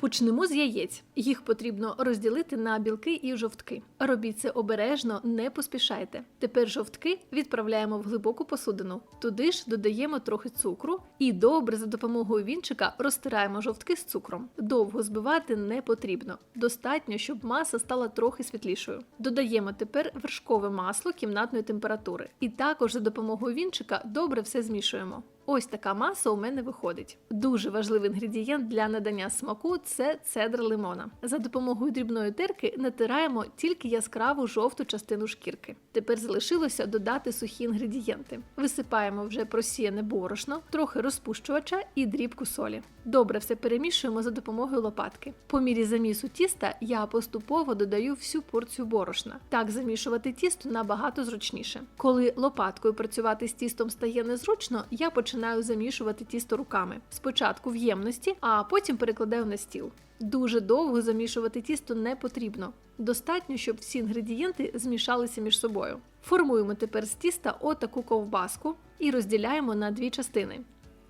Почнемо з яєць. Їх потрібно розділити на білки і жовтки. Робіть це обережно, не поспішайте. Тепер жовтки відправляємо в глибоку посудину. Туди ж додаємо трохи цукру і добре за допомогою вінчика розтираємо жовтки з цукром. Довго збивати не потрібно. Достатньо, щоб маса стала трохи світлішою. Додаємо тепер вершкове масло кімнатної температури. І також за допомогою вінчика добре все змішуємо. Ось така маса у мене виходить. Дуже важливий інгредієнт для надання смаку це цедра лимона. За допомогою дрібної терки натираємо тільки яскраву жовту частину шкірки. Тепер залишилося додати сухі інгредієнти. Висипаємо вже просіяне борошно, трохи розпущувача і дрібку солі. Добре все перемішуємо за допомогою лопатки. По мірі замісу тіста я поступово додаю всю порцію борошна. Так замішувати тісто набагато зручніше. Коли лопаткою працювати з тістом стає незручно, я починаю замішувати тісто руками. Спочатку в ємності, а потім перекладаю на стіл. Дуже довго замішувати тісто не потрібно. Достатньо, щоб всі інгредієнти змішалися між собою. Формуємо тепер з тіста отаку ковбаску і розділяємо на дві частини.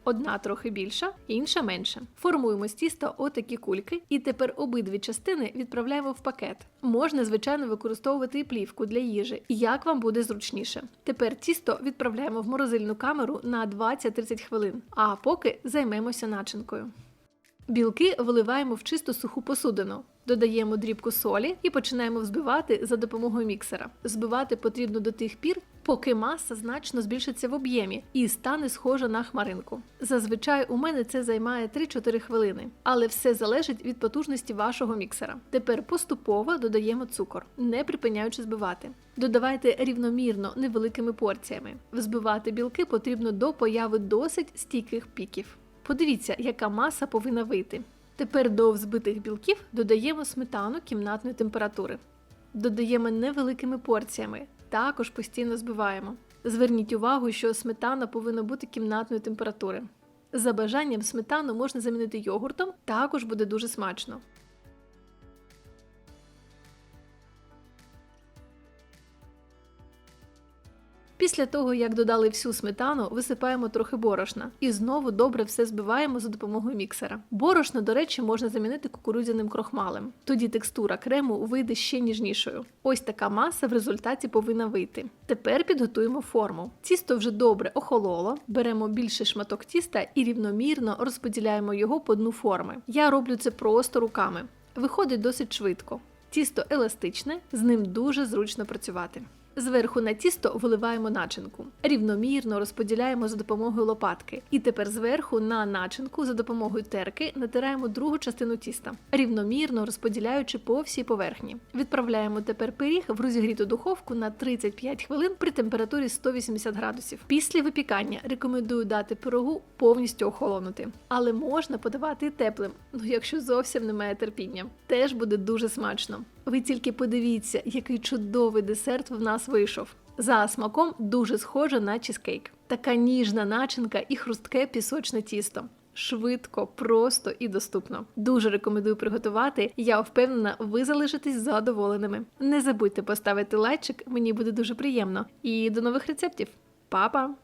Одна трохи більша, інша менша. Формуємо з тіста отакі кульки, і тепер обидві частини відправляємо в пакет. Можна, звичайно, використовувати і плівку для їжі, як вам буде зручніше. Тепер тісто відправляємо в морозильну камеру на 20-30 хвилин, а поки займемося начинкою. Білки виливаємо в чисту суху посудину. Додаємо дрібку солі і починаємо взбивати за допомогою міксера. Збивати потрібно до тих пір, поки маса значно збільшиться в об'ємі і стане схожа на хмаринку. Зазвичай у мене це займає 3-4 хвилини, але все залежить від потужності вашого міксера. Тепер поступово додаємо цукор, не припиняючи збивати. Додавайте рівномірно невеликими порціями. Взбивати білки потрібно до появи досить стійких піків. Подивіться, яка маса повинна вийти. Тепер до взбитих білків додаємо сметану кімнатної температури. Додаємо невеликими порціями, також постійно збиваємо. Зверніть увагу, що сметана повинна бути кімнатної температури. За бажанням сметану можна замінити йогуртом, також буде дуже смачно. Після того, як додали всю сметану, висипаємо трохи борошна і знову добре все збиваємо за допомогою міксера. Борошно, до речі, можна замінити кукурудзяним крохмалем. Тоді текстура крему вийде ще ніжнішою. Ось така маса в результаті повинна вийти. Тепер підготуємо форму. Тісто вже добре охололо, беремо більший шматок тіста і рівномірно розподіляємо його по дну форми. Я роблю це просто руками. Виходить досить швидко. Тісто еластичне, з ним дуже зручно працювати. Зверху на тісто виливаємо начинку. Рівномірно розподіляємо за допомогою лопатки. І тепер зверху на начинку за допомогою терки натираємо другу частину тіста, рівномірно розподіляючи по всій поверхні. Відправляємо тепер пиріг в розігріту духовку на 35 хвилин при температурі 180 градусів. Після випікання рекомендую дати пирогу повністю охолонути, але можна подавати і теплим, ну якщо зовсім немає терпіння. Теж буде дуже смачно. Ви тільки подивіться, який чудовий десерт в нас вийшов. За смаком дуже схоже на чизкейк. Така ніжна начинка і хрустке пісочне тісто. Швидко, просто і доступно. Дуже рекомендую приготувати. Я впевнена, ви залишитесь задоволеними. Не забудьте поставити лайчик, мені буде дуже приємно. І до нових рецептів. Па-па!